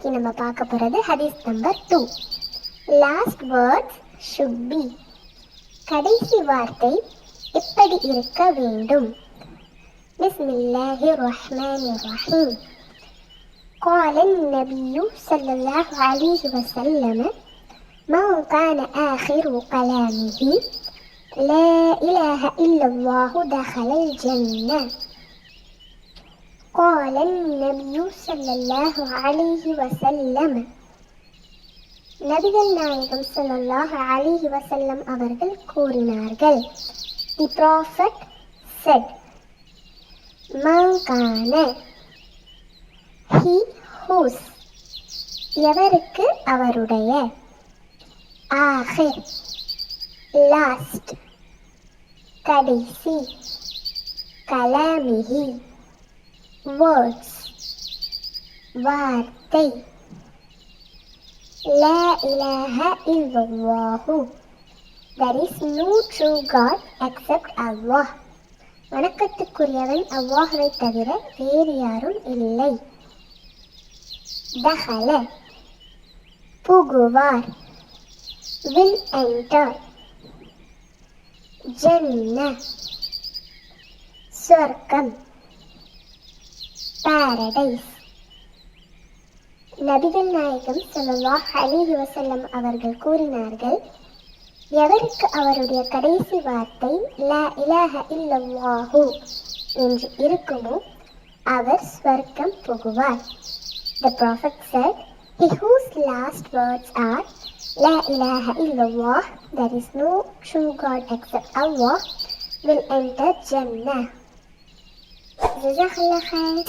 இன்னைக்கு நம்ம பார்க்க போகிறது ஹதீஸ் number two last words should be கடைசி வார்த்தை எப்படி இருக்க வேண்டும் பிஸ்மில்லாஹி ரஹ்மான் ரஹீம் قال النبي صلى الله عليه وسلم من كان آخر كلامه لا إله إلا الله دخل الجنة قال النبي صلى الله عليه وسلم நபிகள் நாயகம் ஸல்லல்லாஹு அலைஹி வஸல்லம் அவர்கள் கூறினார்கள் தி ப்ராஃபட் செட் மங்கான ஹி ஹூஸ் எவருக்கு அவருடைய ஆஹிர் லாஸ்ட் கடைசி கலாமிஹி வேர்ட்ஸ் வார்த்தை. லா இலாஹ இல்லல்லாஹு. There is no true god except Allah. வணக்கத்துக்குரியவன் அல்லாஹ்வை தவிர வேறு யாரும் இல்லை. தஹல. புகுவார். வில் என்டர் ஜன்ன. சொர்க்கம். பாரடைஸ் நபிகள் நாயகம் ஸல்லல்லாஹு அலைஹி வஸல்லம் அவர்கள் கூறினார்கள் எவருக்கு அவருடைய கடைசி வார்த்தை லா இலாஹ இல்லல்லாஹு என்று இருக்குமோ அவர் ஸ்வர்க்கம் புகுவார் The prophet said, He whose last words are La ilaha illallah, there is no true God except Allah, will enter Jannah. جزاك الله خير